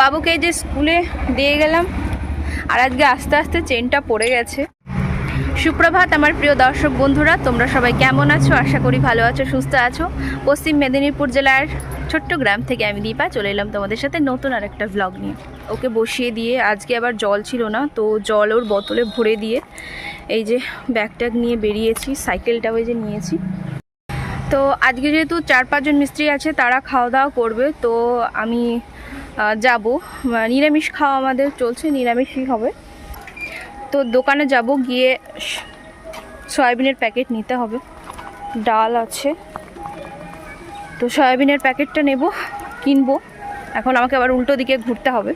বাবুকে যে স্কুলে দিয়ে গেলাম, আর আজকে আস্তে আস্তে চেনটা পড়ে গেছে। সুপ্রভাত আমার প্রিয় দর্শক বন্ধুরা, তোমরা সবাই কেমন আছো? আশা করি ভালো আছো, সুস্থ আছো। পশ্চিম মেদিনীপুর জেলার ছোট্ট গ্রাম থেকে আমি দীপা, চলে এলাম তোমাদের সাথে নতুন আর একটা ভ্লগ নিয়ে। ওকে বসিয়ে দিয়ে, আজকে আবার জল ছিল না, তো জল ওর বোতলে ভরে দিয়ে এই যে ব্যাগ ট্যাগ নিয়ে বেরিয়েছি সাইকেলটাও এই যে নিয়েছি। তো আজকে যেহেতু চার পাঁচজন মিস্ত্রি আছে, তারা খাওয়া দাওয়া করবে, তো আমি যাব। নিরামিষ খাওয়া আমাদের চলছে, নিরামিষই হবে। তো দোকানে যাব, গিয়ে সয়াবিনের প্যাকেট নিতে হবে। ডাল আছে। তো সয়াবিনের প্যাকেটটা নেব, কিনবো। এখন আমাকে আবার উল্টো দিকে ঘুরতে হবে।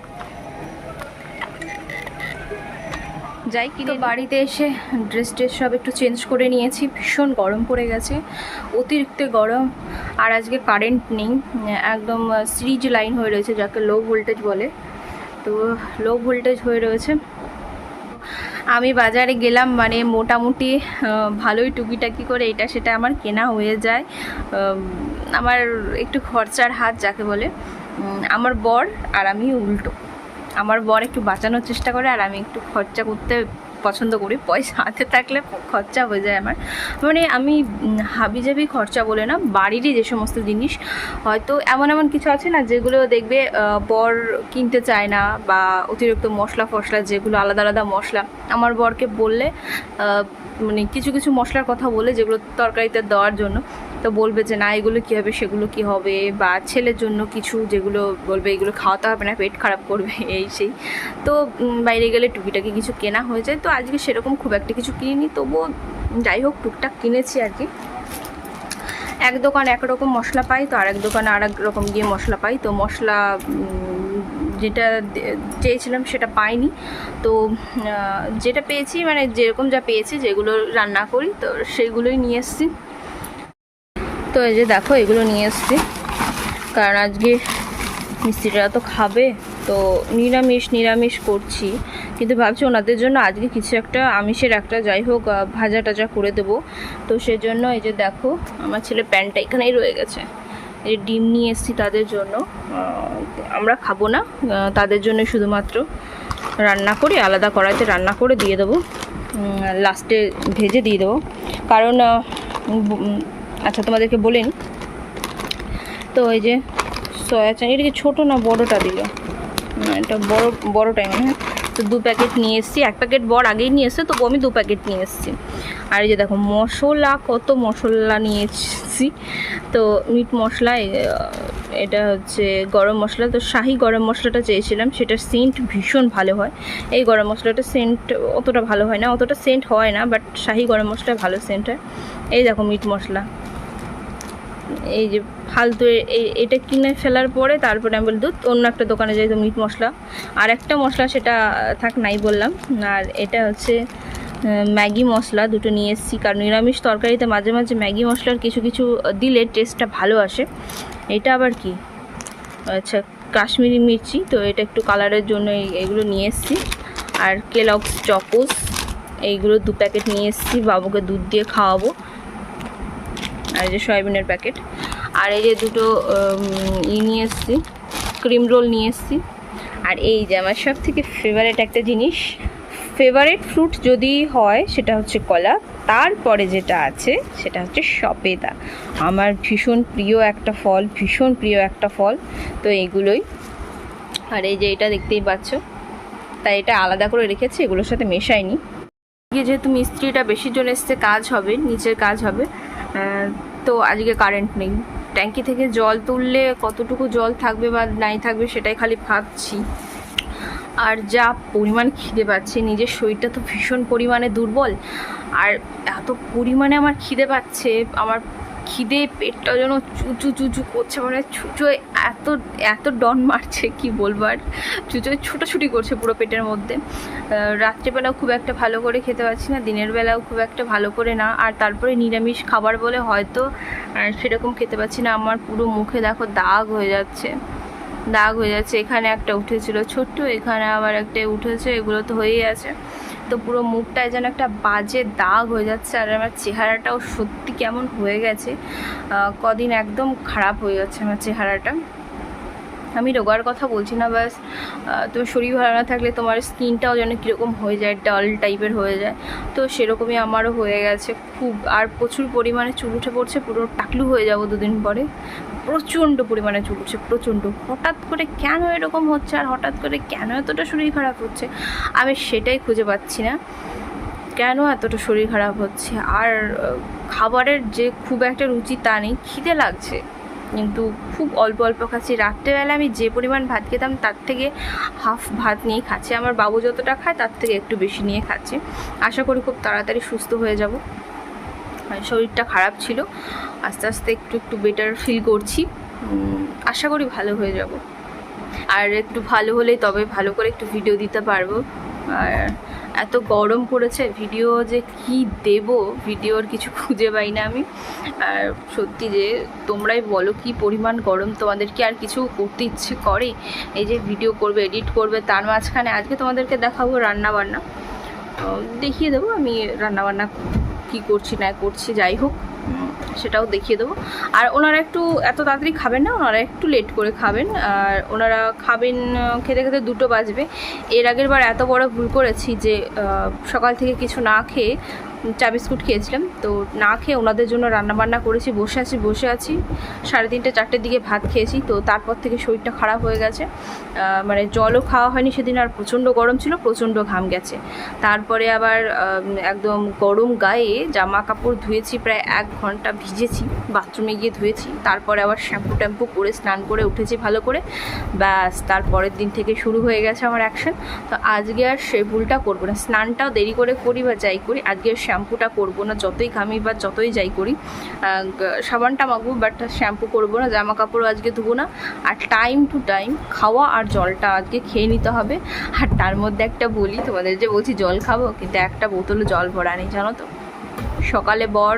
যাই, কিন্তু বাড়িতে এসে ড্রেস ট্রেস সব একটু চেঞ্জ করে নিয়েছি। ভীষণ গরম পড়ে গেছে। অতিরিক্ত গরম আর আজকে কারেন্ট নেই। একদম সিরিজ লাইন হয়ে রয়েছে যাকে লো ভোল্টেজ বলে। তো লো ভোল্টেজ হয়ে রয়েছে। আমি বাজারে গেলাম মানে মোটামুটি ভালোই টুকিটাকি করে এটা সেটা আমার কেনা হয়ে যায়। আমার একটু খরচার হাত যাকে বলে। আমার বর আর আমি উল্টো। আমার বর একটু বাঁচানোর চেষ্টা করে আর আমি একটু খরচা করতে পছন্দ করি। পয়সা হাতে থাকলে খরচা হয়ে যায় আমার। মানে আমি হাবিজাবি খরচা বলে না, বাড়িরই যে সমস্ত জিনিস, হয়তো এমন এমন কিছু আছে না যেগুলো দেখবে বর কিনতে চায় না বা অতিরিক্ত মশলা ফসলা যেগুলো আলাদা আলাদা মশলা। আমার বরকে বললে মানে কিছু কিছু মশলার কথা বলে যেগুলো তরকারিতে দেওয়ার জন্য। তো বলবে যে, না, এগুলো কী হবে, সেগুলো কী হবে? বা ছেলের জন্য কিছু যেগুলো বলবে, এগুলো খাওয়াতে হবে না, পেট খারাপ করবে, এই সেই। তো বাইরে গেলে টুকিটাকি কিছু কেনা হয়ে যায়। তো আজকে সেরকম খুব একটা কিছু কিনিনি, তবুও যাই হোক, টুকটাক কিনেছি আর কি। এক দোকান একরকম মশলা পাই, তো আরেক দোকানে আরেক রকম গিয়ে মশলা পাই। তো মশলা যেটা চেয়েছিলাম সেটা পাইনি। তো যেটা পেয়েছি মানে যেরকম যা পেয়েছি, যেগুলো রান্না করি, তো সেগুলোই নিয়ে এসেছি। তো এই যে দেখো, এগুলো নিয়ে এসেছি। কারণ আজকে মিস্ত্রিরা তো খাবে, তো নিরামিষ নিরামিষ করছি। কিন্তু ভাবছি ওনাদের জন্য আজকে কিছু একটা আমিষের একটা যাই হোক ভাজা টাজা করে দেবো। তো সেজন্য এই যে দেখো, আমার ছেলে প্যান্টটা এখানেই রয়ে গেছে। এই ডিম নিয়ে এসেছি তাদের জন্য। আমরা খাব না তাদের জন্য শুধুমাত্র রান্না করে, আলাদা কড়াইতে রান্না করে দিয়ে দেবো। লাস্টে ভেজে দিয়ে দেবো। কারণ আচ্ছা তোমাদেরকে বলেন। তো এই যে সয়া চান এটা কি ছোটো না বড়োটা দিল? এটা বড় বড়োটাই মনে হয়। তো দু প্যাকেট নিয়ে এসেছি। এক প্যাকেট বড় আগেই নিয়ে এসছে তবু আমি দু প্যাকেট নিয়ে এসেছি। আর এই যে দেখো, মশলা, কত মশলা নিয়ে এসেছি। তো মিট মশলা এটা হচ্ছে গরম মশলা। তো শাহি গরম মশলাটা চেয়েছিলাম, সেটার সেন্ট ভীষণ ভালো হয়। এই গরম মশলাটা সেন্ট অতটা ভালো হয় না, অতটা সেন্ট হয় না বাট শাহি গরম মশলা ভালো সেন্ট হয়। এই দেখো মিট মশলা। এই যে ফালতু এটা কিনে ফেলার পরে তারপরে আমি বলি, দুধ, অন্য একটা দোকানে যাই তো মিট মশলা। আর একটা মশলা সেটা থাক নাই বললাম। আর এটা হচ্ছে ম্যাগি মশলা, দুটো নিয়ে এসেছি। কারণ নিরামিষ তরকারিতে মাঝে মাঝে ম্যাগি মশলার কিছু কিছু দিলে টেস্টটা ভালো আসে। এটা আবার কি? আচ্ছা কাশ্মীরি মির্চি। তো এটা একটু কালারের জন্য এগুলো নিয়ে এসেছি। আর কেলক্স চকোস, এইগুলো দু প্যাকেট নিয়ে এসেছি। বাবুকে দুধ দিয়ে খাওয়াবো। আর এই যে সয়াবিনের প্যাকেট। আর এই যে দুটো ই নিয়ে এসেছি, ক্রিম রোল নিয়ে এসেছি। আর এই যে আমার সব থেকে ফেভারেট একটা জিনিস ফেভারেট ফ্রুট যদি হয়, সেটা হচ্ছে কলা। তারপরে যেটা আছে, সেটা হচ্ছে সপেদা আমার ভীষণ প্রিয় একটা ফল, ভীষণ প্রিয় একটা ফল, তো এইগুলোই আর এই যে এটা দেখতেই পাচ্ছ, তাই এটা আলাদা করে রেখেছি, এগুলোর সাথে মেশাইনি। যেহেতু মিস্ত্রিটা বেশি জন এসছে, কাজ হবে, নিচের কাজ হবে তো আজকে কারেন্ট নেই। ট্যাঙ্কি থেকে জল তুললে কতটুকু জল থাকবে বা নাই থাকবে সেটাই খালি ভাবছি। আর যা পরিমাণ খিদে পাচ্ছে, নিজের শরীরটা তো ভীষণ পরিমাণে দুর্বল। আর এত পরিমাণে আমার খিদে পাচ্ছে, আমার খিদে পেটটা যেন চুচু চুচু করছে। মানে চুচোয় এত এত ডন মারছে, কি বলব আর? চুচোয় ছুটোছুটি করছে পুরো পেটের মধ্যে। রাত্রেবেলাও খুব একটা ভালো করে খেতে পারছি না, দিনের বেলাও খুব একটা ভালো করে না। আর তারপরে নিরামিষ খাবার বলে হয়তো সেরকম খেতে পাচ্ছি না। আমার পুরো মুখে দেখো দাগ হয়ে যাচ্ছে। দাগ হয়ে যাচ্ছে। এখানে একটা উঠেছিল ছোট্ট, এখানে আবার একটা উঠেছে। এগুলো তো হয়েই আছে। তো পুরো মুখটায় যেন একটা বাজে দাগ হয়ে যাচ্ছে আর আমার চেহারাটাও সত্যি কেমন হয়ে গেছে। কদিন একদম খারাপ হয়ে যাচ্ছে আমার চেহারাটা। আমি রোগার কথা বলছি না, ব্যাস তোমার শরীর ভালো না থাকলে তোমার স্কিনটাও যেন কীরকম হয়ে যায়, ডাল টাইপের হয়ে যায়। তো সেরকমই আমারও হয়ে গেছে খুব। আর প্রচুর পরিমাণে চুল উঠে পড়ছে, পুরো টাকলু হয়ে যাব দুদিন পরে। প্রচণ্ড পরিমাণে চুল উঠছে প্রচণ্ড। হঠাৎ করে কেন এরকম হচ্ছে আর হঠাৎ করে কেন এতটা শরীর খারাপ হচ্ছে? আমি সেটাই খুঁজে পাচ্ছি না। কেন এতটা শরীর খারাপ হচ্ছে? আর খাবারের যে খুব একটা রুচি তা নেই, খিদে লাগছে। কিন্তু খুব অল্প অল্প খাচ্ছি। রাত্রেবেলা আমি যে পরিমাণ ভাত খেতাম তার থেকে হাফ ভাত নিয়ে খাচ্ছি। আমার বাবু যতটা খায় তার থেকে একটু বেশি নিয়ে খাচ্ছি। আশা করি খুব তাড়াতাড়ি সুস্থ হয়ে যাব। আর শরীরটা খারাপ ছিল। আস্তে আস্তে একটু একটু বেটার ফিল করছি। আশা করি ভালো হয়ে যাব। আর একটু ভালো হলেই তবে ভালো করে একটু ভিডিও দিতে পারব। আর এত গরম পড়েছে ভিডিও যে কি দেব ভিডিওর কিছু খুঁজে পাই না আমি। আর সত্যি যে তোমরাই বলো কি পরিমাণ গরম তোমাদেরকে আর কিছু করতে ইচ্ছে করে? এই যে ভিডিও করবে এডিট করবে, তার মাঝখানে আজকে তোমাদেরকে দেখাবো রান্না বান্না দেখিয়ে দেবো, আমি রান্না বান্না কী করছি, না করছি, যাই হোক, সেটাও দেখিয়ে দেবো। আর ওনারা একটু এত তাড়াতাড়ি খাবেন না, ওনারা একটু লেট করে খাবেন। আর ওনারা খাবেন, খেতে খেতে দুটো বাজবে। এর আগের বার এত বড় ভুল করেছি যে সকাল থেকে কিছু না খেয়ে চা বিস্কুট খেয়েছিলাম। তো না খেয়ে ওনাদের জন্য রান্নাবান্না করেছি, বসে আছি বসে আছি। সাড়ে তিনটে, চারটের দিকে ভাত খেয়েছি। তো তারপর থেকে শরীরটা খারাপ হয়ে গেছে। মানে জলও খাওয়া হয়নি সেদিন আর প্রচণ্ড গরম ছিল, প্রচণ্ড ঘাম গেছে। তারপরে আবার একদম গরম গায়ে জামা কাপড় ধুয়েছি, প্রায় এক ঘণ্টা ভিজেছি, বাথরুমে গিয়ে ধুয়েছি। তারপরে আবার শ্যাম্পু ট্যাম্পু করে, স্নান করে উঠেছি ভালো করে। ব্যাস, তারপরের দিন থেকে শুরু হয়ে গেছে আমার অ্যাকশন তো আজকে আর সে ভুলটা করব না। স্নানটাও দেরি করে করি বা যাই করি, আজকে আর শ্যাম্পুটা করব না, যতই ঘামি বা যতই যাই করি সাবানটা মাখবো বাট শ্যাম্পু করব না জামা কাপড়ও আজকে ধুবো না। আর টাইম টু টাইম খাওয়া আর জলটা আজকে খেয়ে নিতে হবে। আর তার মধ্যে একটা বলি, তোমাদের যে বলছি জল খাব, কিন্তু একটা বোতলে জল ভরা নেই, জানো তো? সকালে বর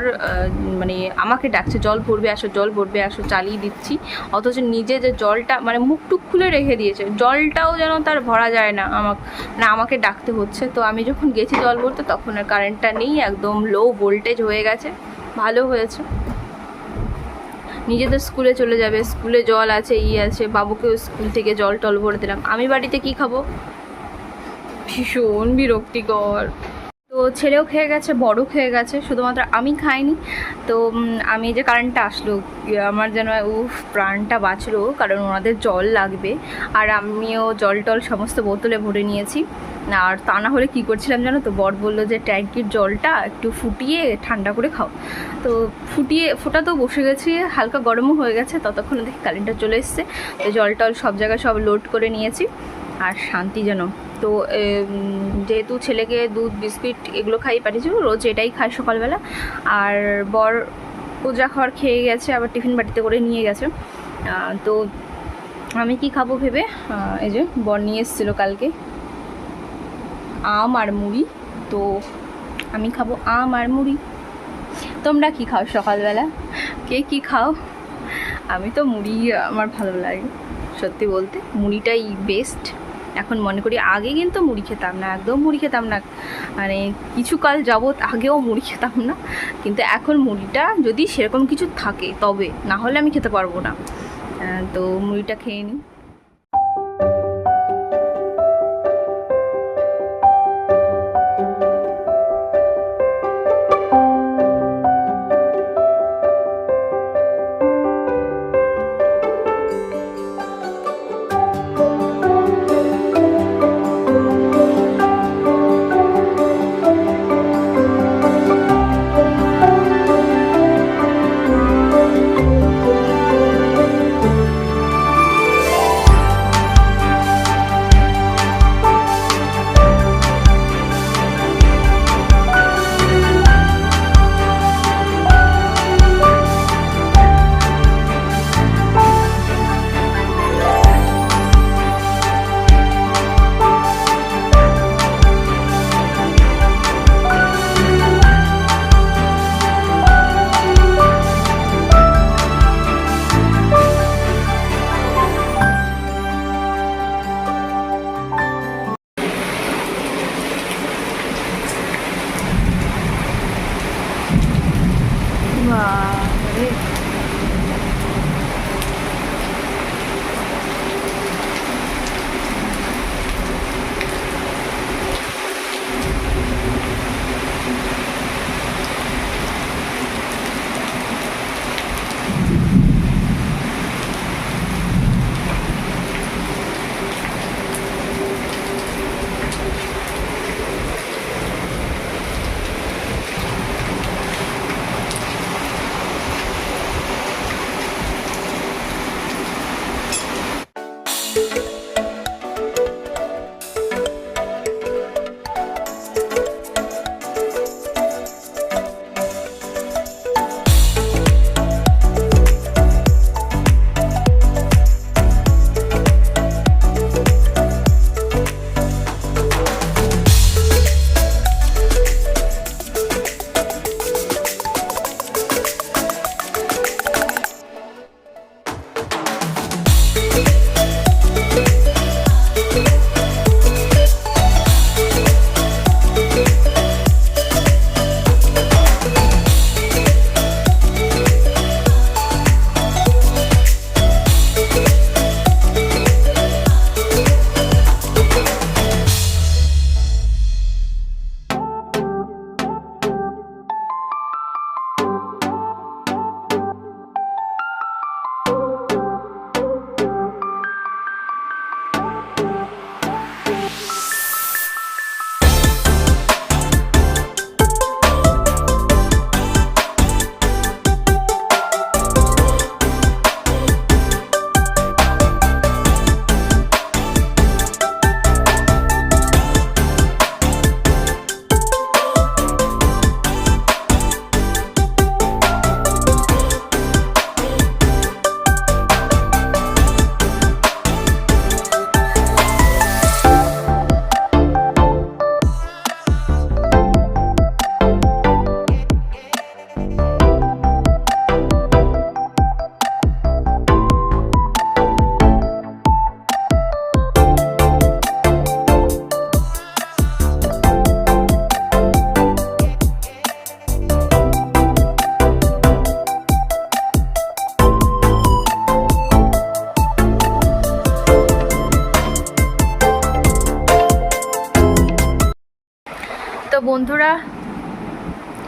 মানে আমাকে ডাকছে, জল ভরবে আসো, জল ভরবে আসো, চালিয়ে দিচ্ছি। অথচ নিজে যে জলটা মানে মুখটুক খুলে রেখে দিয়েছে। জলটাও যেন তার ভরা যায় না আমাকে না আমাকে ডাকতে হচ্ছে। তো আমি যখন গেছি জল ভরতে, তখন আর কারেন্টটা নেই, একদম লো ভোল্টেজ হয়ে গেছে। ভালো হয়েছে। নিজেদের স্কুলে চলে যাবে, স্কুলে জল আছে, ই আছে, বাবুকেও স্কুল থেকে জল টল ভরে দিলাম। আমি বাড়িতে কি খাব? ভীষণ বিরক্তিকর। তো ছেলেও খেয়ে গেছে বড় খেয়ে গেছে শুধুমাত্র আমি খাইনি। তো আমি যে কারেন্টটা আসলো ইয়ে, আমার যেন উফ প্রাণটা বাঁচলো কারণ ওনাদের জল লাগবে। আর আমিও জল টল সমস্ত বোতলে ভরে নিয়েছি। আর তা না হলে কী করছিলাম জানো তো বর বলল যে ট্যাঙ্কির জলটা একটু ফুটিয়ে ঠান্ডা করে খাও। তো ফুটিয়ে ফোটাতেও বসে গেছি হালকা গরমও হয়ে গেছে ততক্ষণ দেখি কারেন্টটা চলে এসছে। তো জল টল সব জায়গায় সব লোড করে নিয়েছি। আর শান্তি যেন। তো যেহেতু ছেলেকে দুধ, বিস্কিট এগুলো খাইয়ে পাঠিয়েছি রোজ এটাই খায় সকালবেলা। আর বর যা খাবার খেয়ে গেছে, আবার টিফিন বাটিতে করে নিয়ে গেছে। তো আমি কি খাব ভেবে? এই যে বর নিয়ে এসেছিল কালকে। আম আর মুড়ি। তো আমি খাব আম আর মুড়ি। তোমরা কি খাও সকালবেলা? কে কি খাও? আমি তো মুড়ি আমার ভালো লাগে, সত্যি বলতে। মুড়িটাই বেস্ট এখন মনে করি আগে কিন্তু মুড়ি খেতাম না, একদম মুড়ি খেতাম না। মানে কিছুকাল যাবৎ আগেও মুড়ি খেতাম না, কিন্তু এখন মুড়িটা যদি সেরকম কিছু থাকে তবে, না হলে আমি খেতে পারব না। তো মুড়িটা খেয়ে নিই।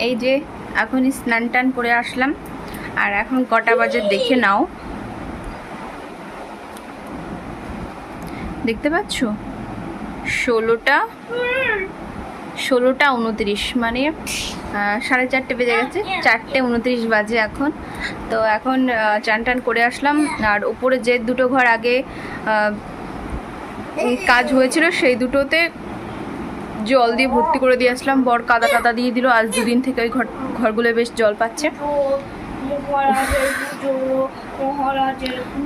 এই যে এখনই স্নান টান করে আসলাম। আর এখন কটা বাজে দেখে নাও। দেখতে পাচ্ছ? ষোলোটা ষোলোটা উনত্রিশ মানে সাড়ে চারটে বেজে গেছে। চারটে উনত্রিশ বাজে এখন। তো এখন চান টান করে আসলাম। আর উপরে যে দুটো ঘর আগে কাজ হয়েছিল সেই দুটোতে জল দিয়ে ভর্তি করে দিয়ে আসলাম। বর কাদা কাদা দিয়ে দিল। আজ দুদিন থেকে ওই ঘর ঘরগুলো বেশ জল পাচ্ছে।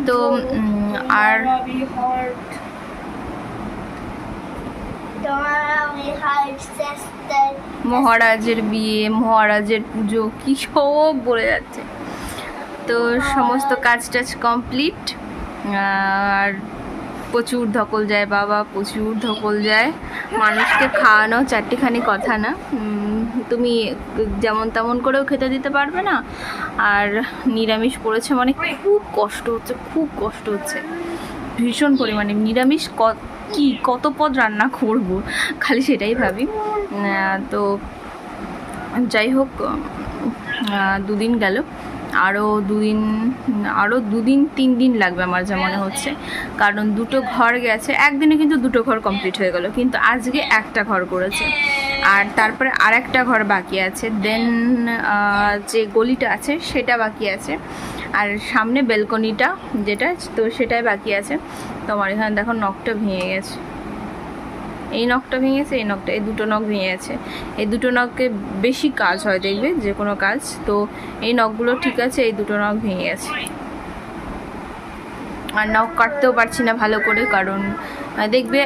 তো, আর- মহারাজের বিয়ে মহারাজের পুজো কী সব বলে যাচ্ছে। তো সমস্ত কাজ টাজ কমপ্লিট আর প্রচুর ধকল যায় বাবা, প্রচুর ধকল যায়। মানুষকে খাওয়ানো চারটিখানি কথা না। তুমি যেমন তেমন করেও খেতে দিতে পারবে না। আর নিরামিষ পড়েছে মানে খুব কষ্ট হচ্ছে, খুব কষ্ট হচ্ছে। ভীষণ পরিমাণে নিরামিষ ক কত পদ রান্না করব? খালি সেটাই ভাবি। তো যাই হোক দুদিন গেল। আরও দুদিন আরও দুদিন তিন দিন লাগবে আমার যা মনে হচ্ছে। কারণ দুটো ঘর গেছে, একদিনে কিন্তু দুটো ঘর কমপ্লিট হয়ে গেল, কিন্তু আজকে একটা ঘর করেছে। আর তারপরে আর একটা ঘর বাকি আছে দেন যে গলিটা আছে সেটা বাকি আছে। আর সামনে বেলকনিটা যেটা, তো সেটাই বাকি আছে। তো আমার এখানে দেখো নখটা ভেঙে গেছে। এই নখটা ভেঙেছে, এই নখটা, এই দুটো নখ ভেঙে গেছে। এই দুটো নখকে বেশি কাজ হয়, দেখবে, যে কোনো কাজ। তো এই নখগুলো ঠিক আছে, এই দুটো নখ ভেঙে গেছে। আর নখ কাটতেও পারছি না ভালো করে, কারণ দেখবে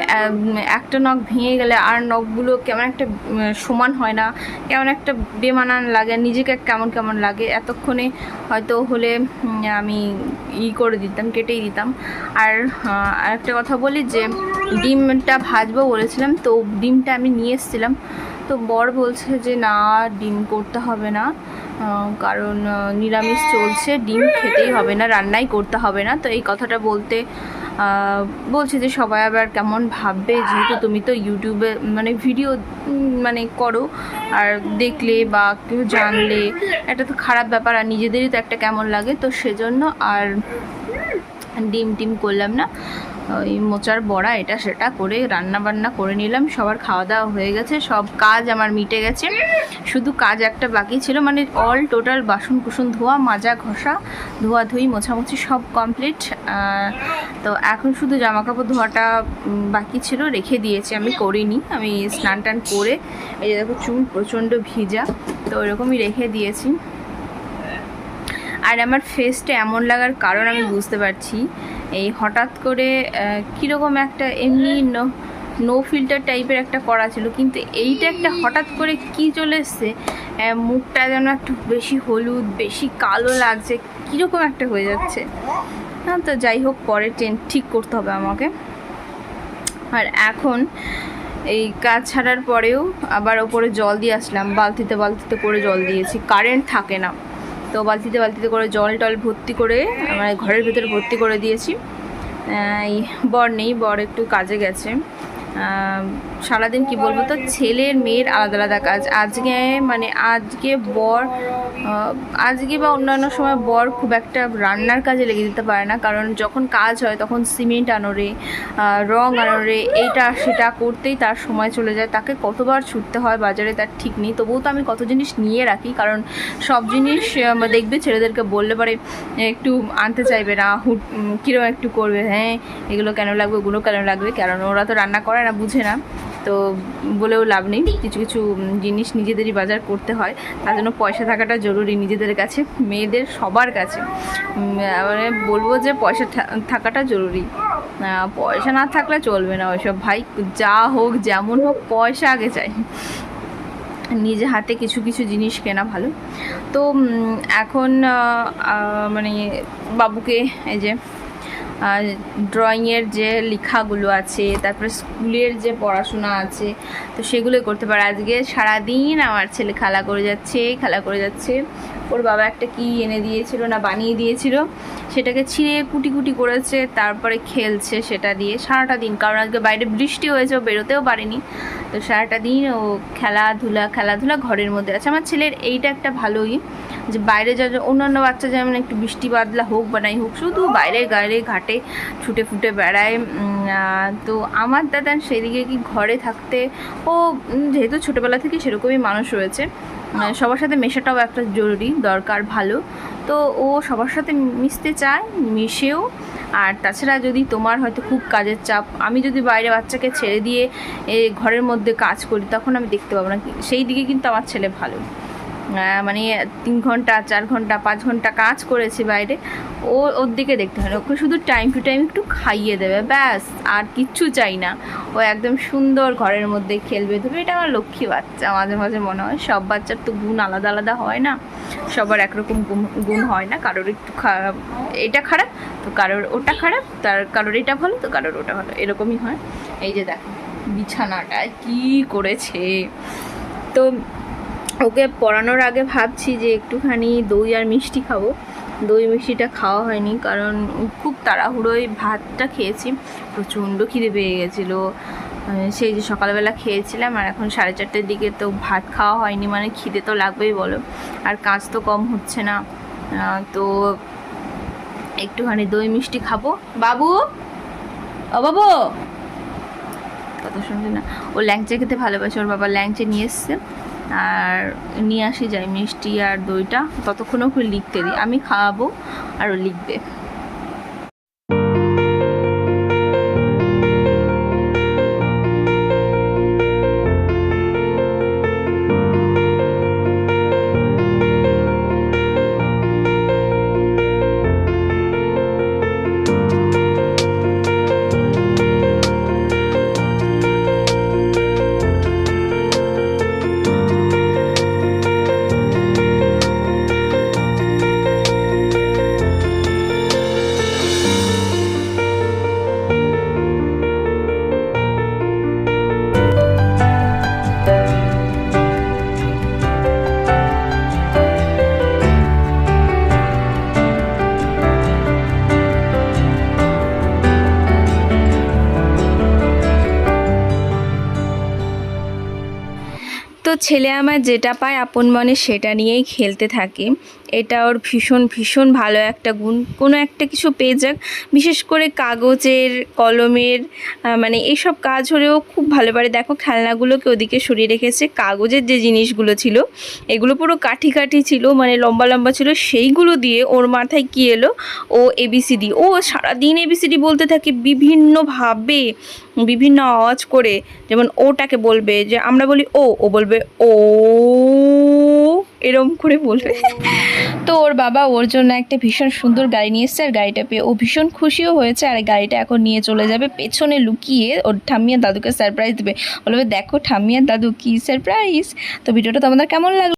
একটা নখ ভেঙে গেলে আর নখগুলো কেমন একটা সমান হয় না, কেমন একটা বেমানান লাগে, নিজেকে কেমন কেমন লাগে। এতক্ষণে হয়তো হলে আমি ই করে দিতাম, কেটেই দিতাম। আর আরেকটা কথা বলি যে, ডিমটা ভাজবো বলেছিলাম, তো ডিমটা আমি নিয়ে এসেছিলাম। তো বর বলছে যে, না, ডিম করতে হবে না। কারণ নিরামিষ চলছে, ডিম খেতেই হবে না, রান্নাই করতে হবে না। তো এই কথাটা বলতে বলছে যে সবাই আবার কেমন ভাববে, যেহেতু তুমি তো ইউটিউবে মানে ভিডিও মানে করো, আর দেখলে বা কেউ জানলে, এটা তো খারাপ ব্যাপার, আর নিজেদেরই তো একটা কেমন লাগে, তো সেজন্য আর ডিম টিম করলাম না। ওই মোচার বড়া, এটা সেটা করে রান্না বান্না করে নিলাম। সবার খাওয়া দাওয়া হয়ে গেছে, সব কাজ আমার মিটে গেছে। শুধু কাজ একটা বাকি ছিল মানে অল টোটাল বাসন কুসন ধোয়া, মাজা, ঘষা, ধোয়াধুয়ি, মোছামুছি সব কমপ্লিট তো এখন শুধু জামা কাপড় ধোয়াটা বাকি ছিল, রেখে দিয়েছি আমি, করিনি। আমি স্নান টান করে, এই যে দেখো চুল প্রচণ্ড ভিজা, তো ওরকমই রেখে দিয়েছি। আর আমার ফেসটা এমন লাগার কারণ আমি বুঝতে পারছি এই হঠাৎ করে কীরকম একটা এমনি নো ফিল্টার টাইপের একটা করা ছিল। কিন্তু এইটা একটা হঠাৎ করে কি চলে এসছে? মুখটা যেন একটু বেশি হলুদ, বেশি কালো লাগছে, কীরকম একটা হয়ে যাচ্ছে? হ্যাঁ তো যাই হোক, পরে চেন ঠিক করতে হবে আমাকে। আর এখন এই কাজ ছাড়ার পরেও আবার ওপরে জল দিয়ে আসলাম। বালতিতে বালতিতে করে জল দিয়েছি। কারেন্ট থাকে না। তো বালতিতে বালতিতে করে জল টল ভর্তি করে মানে ঘরের ভিতরে ভর্তি করে দিয়েছি। বর নেই, বর একটু কাজে গেছে। সারাদিন কি বলব তো? ছেলের মেয়ের আলাদা আলাদা কাজ। আজকে মানে আজকে বর আজকে বা অন্যান্য সময় বর খুব একটা রান্নার কাজে লেগে দিতে পারে না। কারণ যখন কাজ হয় তখন সিমেন্ট আনোরে রং আনোরে এইটা সেটা করতেই তার সময় চলে যায়। তাকে কতবার ছুটতে হয় বাজারে তার ঠিক নেই। তবুও তো আমি কত জিনিস নিয়ে রাখি। কারণ সব জিনিস দেখবে ছেলেদেরকে বললে পরে, একটু আনতে চাইবে না, হুট কীরকম একটু করবে? হ্যাঁ এগুলো কেন লাগবে, ওগুলো কেন লাগবে? কারণ ওরা তো রান্না করে না, বুঝে না। তো বলেও লাভ নেই। কিছু কিছু জিনিস নিজেদেরই বাজার করতে হয়। তার জন্য পয়সা থাকাটা জরুরি নিজেদের কাছে, মেয়েদের সবার কাছে। মানে বলব যে পয়সা থাকাটা জরুরি। পয়সা না থাকলে চলবে না ওইসব ভাই। যা হোক, যেমন হোক, পয়সা আগে চাই। নিজে হাতে কিছু কিছু জিনিস কেনা ভালো। তো এখন মানে বাবুকে এই যে ড্রয়িংয়ের যে লেখাগুলো আছে, তারপরে স্কুলের যে পড়াশোনা আছে, তো সেগুলো করতে পারে। আজকে সারাদিন আমার ছেলে খেলা করে যাচ্ছে, খেলা করে যাচ্ছে। ওর বাবা একটা কি এনে দিয়েছিল না বানিয়ে দিয়েছিল, সেটাকে ছিঁড়ে কুটি কুটি করেছে, তারপরে খেলছে সেটা দিয়ে সারাটা দিন। কারণ আজকে বাইরে বৃষ্টি হয়েছে, ও বেরোতেও পারেনি। তো সারাটা দিন ও খেলাধুলা খেলাধুলা ঘরের মধ্যে আছে। আমার ছেলের এইটা একটা ভালোই, যে বাইরে যা অন্যান্য বাচ্চা যেমন একটু বৃষ্টি বাদলা হোক বা নাই হোক, শুধু বাইরে গায়ে ঘাটে ছুটে ফুটে বেড়ায় তো আমার দাদা সেদিকে কি ঘরে থাকতে, ও যেহেতু ছোটোবেলা থেকে সেরকমই মানুষ রয়েছে সবার সাথে মেশাটাও একটা জরুরি, দরকার, ভালো। তো ও সবার সাথে মিশতে চায়, মিশেও। আর তাছাড়া যদি তোমার হয়তো খুব কাজের চাপ, আমি যদি বাইরে বাচ্চাকে ছেড়ে দিয়ে ঘরের মধ্যে কাজ করি, তখন আমি দেখতে পাবো না। সেই দিকে কিন্তু আমার ছেলে ভালো। মানে তিন ঘণ্টা, চার ঘণ্টা, পাঁচ ঘণ্টা কাজ করেছে বাইরে। ও, ওর দিকে দেখতে হয় ওকে শুধু টাইম টু টাইম একটু খাইয়ে দেবে, ব্যাস, আর কিচ্ছু চাই না। ও একদম সুন্দর ঘরের মধ্যে খেলবে ধরবে এটা আমার লক্ষ্মী বাচ্চা, মাঝে মাঝে মনে হয়। সব বাচ্চার তো গুণ আলাদা আলাদা হয় না। সবার একরকম গুণ- গুণ হয় না। কারোর একটু খারাপ এটা খারাপ, তো কারোর ওটা খারাপ, তার, কারোর এটা ভালো, তো কারোর ওটা ভালো। এরকমই হয়। এই যে দেখো, বিছানাটায় কি করেছে। তো ওকে পড়ানোর আগে ভাবছি যে একটুখানি দই আর মিষ্টি খাব। দই মিষ্টিটা খাওয়া হয়নি, কারণ খুব তাড়াহুড়োয় ভাতটা খেয়েছি। প্রচণ্ড খিদে পেয়ে গেছিল। সেই যে সকালবেলা খেয়েছিলাম, আর এখন সাড়ে চারটের দিকে তো ভাত খাওয়া হয়নি মানে খিদে তো লাগবেই বলো। আর কাজ তো কম হচ্ছে না। তো একটুখানি দই মিষ্টি খাব। বাবু? ও বাবু! কথা শুনছি না। ও ল্যাংচা খেতে ভালোবাসে, ওর বাবা ল্যাংচা নিয়ে এসছে। আর নিয়ে আসি যাই মিষ্টি আর দইটা। ততক্ষণও লিখতে দিই। আমি খাওয়াবো আরও লিখবে। ছেলে আমার যেটা পায় আপন মনে সেটা নিয়েই খেলতে থাকে। এটা ওর ভীষণ ভীষণ ভালো একটা গুণ। কোনো একটা কিছু পেয়ে যাক, বিশেষ করে কাগজের, কলমের মানে এইসব কাজ হলেও খুব ভালো পারে। দেখো, খেলনাগুলোকে ওদিকে সরিয়ে রেখেছে। কাগজের যে জিনিসগুলো ছিল, এগুলো পুরো কাঠি কাঠি ছিল মানে লম্বা লম্বা ছিল। সেইগুলো দিয়ে ওর মাথায় কি এলো? ও এবিসিডি ও সারাদিন এবিসিডি বলতে থাকে বিভিন্নভাবে, বিভিন্ন আওয়াজ করে। যেমন ওটাকে বলবে যে, আমরা বলি ও ও বলবে ও, এরম করে বলবে। তো ওর বাবা ওর জন্য একটা ভীষণ সুন্দর গাড়ি নিয়ে এসছে, আর গাড়িটা পেয়ে ও ভীষণ খুশিও হয়েছে, আর গাড়িটা এখন নিয়ে চলে যাবে। পেছনে লুকিয়ে ওর ঠাম্মিয়া দাদুকে সারপ্রাইজ দেবে। বলবে, দেখো ঠাম্মিয়া দাদু কি সারপ্রাইজ তো ভিডিওটা তোমাদের কেমন লাগল?